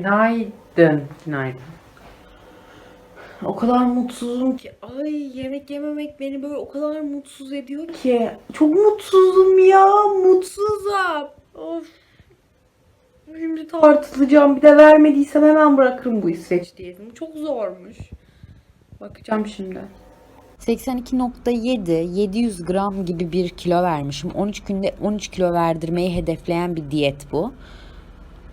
Günaydın. Günaydın. O kadar mutsuzum ki. Ay yemek yememek beni böyle o kadar mutsuz ediyor ki. Çok mutsuzum ya. Mutsuzum. Of. Şimdi tartılacağım. Bir de vermediysem hemen bırakırım bu İsveç diyetimi. Çok zormuş. Bakacağım şimdi. 82.7 700 gram gibi bir kilo vermişim. 13 günde 13 kilo verdirmeyi hedefleyen bir diyet bu.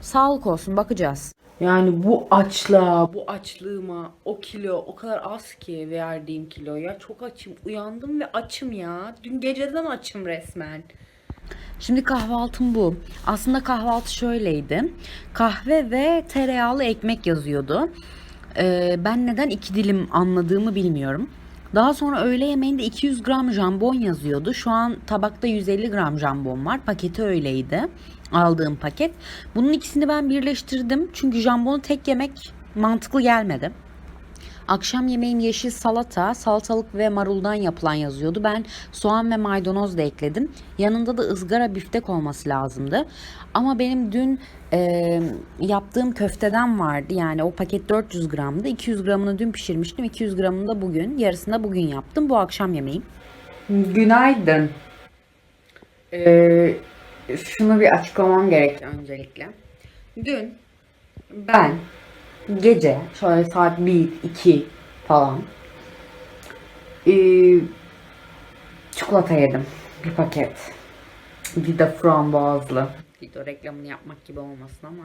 Sağlık olsun bakacağız. Yani bu açlığa, bu açlığıma o kilo o kadar az ki verdiğim kilo ya. Çok açım. Uyandım ve açım ya. Dün geceden açım resmen. Şimdi kahvaltım bu. Aslında kahvaltı şöyleydi. Kahve ve tereyağlı ekmek yazıyordu. Ee, ben neden iki dilim anladığımı bilmiyorum. Daha sonra öğle yemeğinde 200 gram jambon yazıyordu. Şu an tabakta 150 gram jambon var. Paketi öyleydi. Aldığım paket. Bunun ikisini ben birleştirdim. Çünkü jambonu tek yemek mantıklı gelmedi. Akşam yemeğim yeşil salata, salatalık ve maruldan yapılan yazıyordu. Ben soğan ve maydanoz da ekledim. Yanında da ızgara biftek olması lazımdı. Ama benim dün e, yaptığım köfteden vardı. Yani o paket 400 gramdı. 200 gramını dün pişirmiştim. 200 gramını da bugün. Yarısını da bugün yaptım. Bu akşam yemeğim. Günaydın. Ee, şunu bir açıklamam gerek öncelikle. Dün ben gece şöyle saat 1, 2 falan ee, çikolata yedim. Bir paket. De frambuazlı. De reklamını yapmak gibi olmasın ama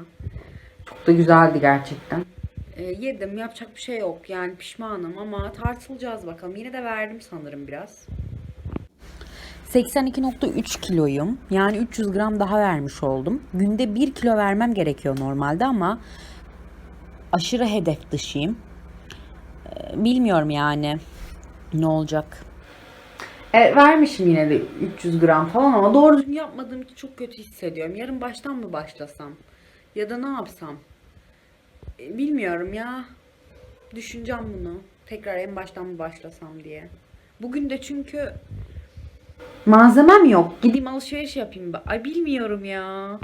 çok da güzeldi gerçekten. Ee, yedim yapacak bir şey yok yani pişmanım ama tartılacağız bakalım. Yine de verdim sanırım biraz. 82.3 kiloyum. Yani 300 gram daha vermiş oldum. Günde 1 kilo vermem gerekiyor normalde ama aşırı hedef dışıyım. Ee, Bilmiyorum yani ne olacak. E, vermişim yine de 300 gram falan ama doğru düzgün yapmadığım için çok kötü hissediyorum. Yarın baştan mı başlasam? Ya da ne yapsam? E, bilmiyorum ya. Düşüneceğim bunu. Tekrar en baştan mı başlasam diye. Bugün de çünkü malzemem yok. Gideyim alışveriş yapayım. Ay bilmiyorum ya.